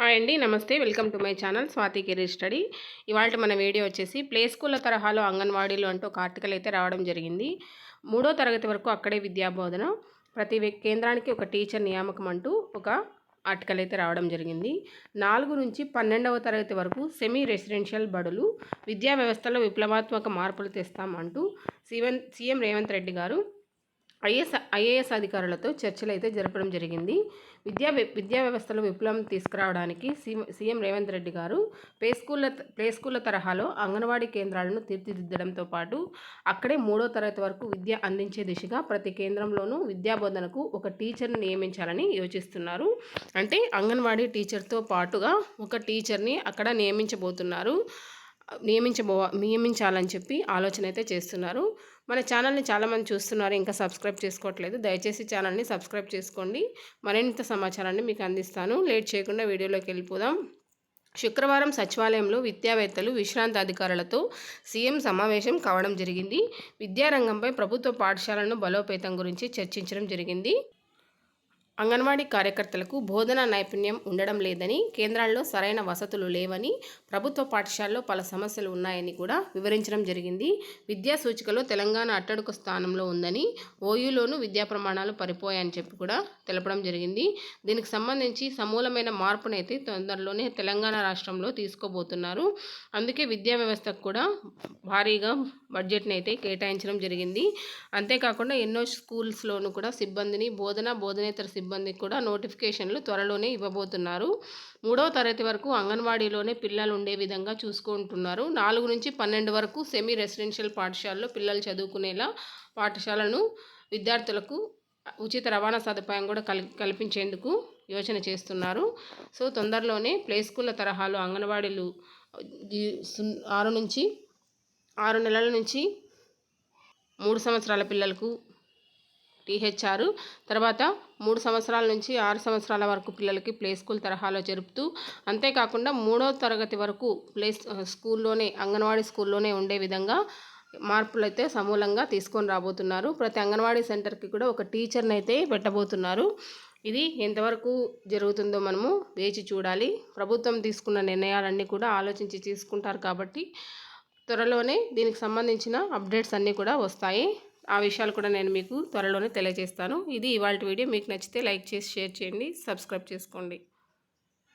Hi అండి నమస్తే. Welcome to my channel Swathi career study. ఇవాళ మన వీడియో వచ్చేసి ప్లే స్కూళ్ళ తరహాలో అంగన్వాడీలు అంటూ ఒక ఆర్టికల్ అయితే రావడం జరిగింది. మూడో తరగతి వరకు అక్కడే విద్యాబోధన. ప్రతి కేంద్రానికి ఒక టీచర్ నియామకం అంటూ ఒక ఆర్టికల్ అయితే రావడం జరిగింది. నాలుగు నుంచి పన్నెండవ తరగతి వరకు సెమీ రెసిడెన్షియల్ బడులు విద్యా వ్యవస్థలో విప్లవాత్మక మార్పులు తెస్తామంటూ CM CM Revanth Reddy garu IAS IAS అధికారులతో చర్చలు అయితే జరపడం జరిగింది. విద్యా వ్య- విద్యా వ్యవస్థలో విప్లవం తీసుకురావడానికి సీఎం సీఎం రేవంత్ రెడ్డి గారు ప్లే స్కూళ్ళ ప్లే స్కూళ్ళ తరహాలో అంగన్వాడీ కేంద్రాలను తీర్చిదిద్దడంతో పాటు అక్కడే మూడో తరగతి వరకు విద్య అందించే దిశగా ప్రతి కేంద్రంలోనూ విద్యాబోధనకు ఒక టీచర్ని నియమించాలని యోచిస్తున్నారు. అంటే అంగన్వాడీ టీచర్తో పాటుగా ఒక టీచర్ని అక్కడ నియమించబోతున్నారు. నియమించబో నియమించాలని చెప్పి ఆలోచన అయితే చేస్తున్నారు. మన ఛానల్ని చాలామంది చూస్తున్నారు ఇంకా సబ్స్క్రైబ్ చేసుకోవట్లేదు. దయచేసి ఛానల్ని సబ్స్క్రైబ్ చేసుకోండి. మరింత సమాచారాన్ని మీకు అందిస్తాను. లేట్ చేయకుండా వీడియోలోకి వెళ్ళిపోదాం. శుక్రవారం సచివాలయంలో విద్యావేత్తలు విశ్రాంతి అధికారులతో సీఎం సమావేశం కావడం జరిగింది. విద్యారంగంపై ప్రభుత్వ పాఠశాలను బలోపేతం గురించి చర్చించడం జరిగింది. అంగన్వాడీ కార్యకర్తలకు బోధనా నైపుణ్యం ఉండడం లేదని కేంద్రాల్లో సరైన వసతులు లేవని ప్రభుత్వ పాఠశాలలో పలు సమస్యలు ఉన్నాయని కూడా వివరించడం జరిగింది. విద్యా సూచికలో తెలంగాణ అట్టడుగు స్థానంలో ఉందని ఓయూలోనూ విద్యా ప్రమాణాలు పరిపోయాయని చెప్పి కూడా తెలపడం జరిగింది. దీనికి సంబంధించి సమూలమైన మార్పునైతే తొందరలోనే తెలంగాణ రాష్ట్రంలో తీసుకోబోతున్నారు. అందుకే విద్యా వ్యవస్థకు కూడా భారీగా బడ్జెట్ని అయితే కేటాయించడం జరిగింది. అంతేకాకుండా ఎన్నో స్కూల్స్లోనూ కూడా సిబ్బందిని బోధన బోధనేతర సిబ్బందికి కూడా నోటిఫికేషన్లు త్వరలోనే ఇవ్వబోతున్నారు. మూడవ తరగతి వరకు అంగన్వాడీలోనే పిల్లలు ఉండే విధంగా చూసుకుంటున్నారు. నాలుగు నుంచి పన్నెండు వరకు సెమీ రెసిడెన్షియల్ పాఠశాలలో పిల్లలు చదువుకునేలా పాఠశాలను విద్యార్థులకు ఉచిత రవాణా సదుపాయం కూడా కల్ కల్పించేందుకు యోచన చేస్తున్నారు. సో తొందరలోనే ప్లే స్కూళ్ళ తరహాలో అంగన్వాడీలు ఆరు నుంచి ఆరు నెలల నుంచి మూడు సంవత్సరాల పిల్లలకు టీహెచ్ఆర్. తర్వాత మూడు సంవత్సరాల నుంచి ఆరు సంవత్సరాల వరకు పిల్లలకి ప్లే స్కూల్ తరహాలో జరుపుతూ అంతేకాకుండా మూడో తరగతి వరకు ప్లే స్కూల్లోనే అంగన్వాడీ స్కూల్లోనే ఉండే విధంగా మార్పులు అయితే సమూలంగా తీసుకొని రాబోతున్నారు. ప్రతి అంగన్వాడీ సెంటర్కి కూడా ఒక టీచర్ని అయితే పెట్టబోతున్నారు. ఇది ఎంతవరకు జరుగుతుందో మనము వేచి చూడాలి. ప్రభుత్వం తీసుకున్న నిర్ణయాలన్నీ కూడా ఆలోచించి తీసుకుంటారు కాబట్టి త్వరలోనే దీనికి సంబంధించిన అప్డేట్స్ అన్నీ కూడా వస్తాయి. ఆ విషయాలు కూడా నేను మీకు త్వరలోనే తెలియజేస్తాను. ఇది ఇవాళ వీడియో. మీకు నచ్చితే లైక్ చేసి షేర్ చేయండి. సబ్స్క్రైబ్ చేసుకోండి.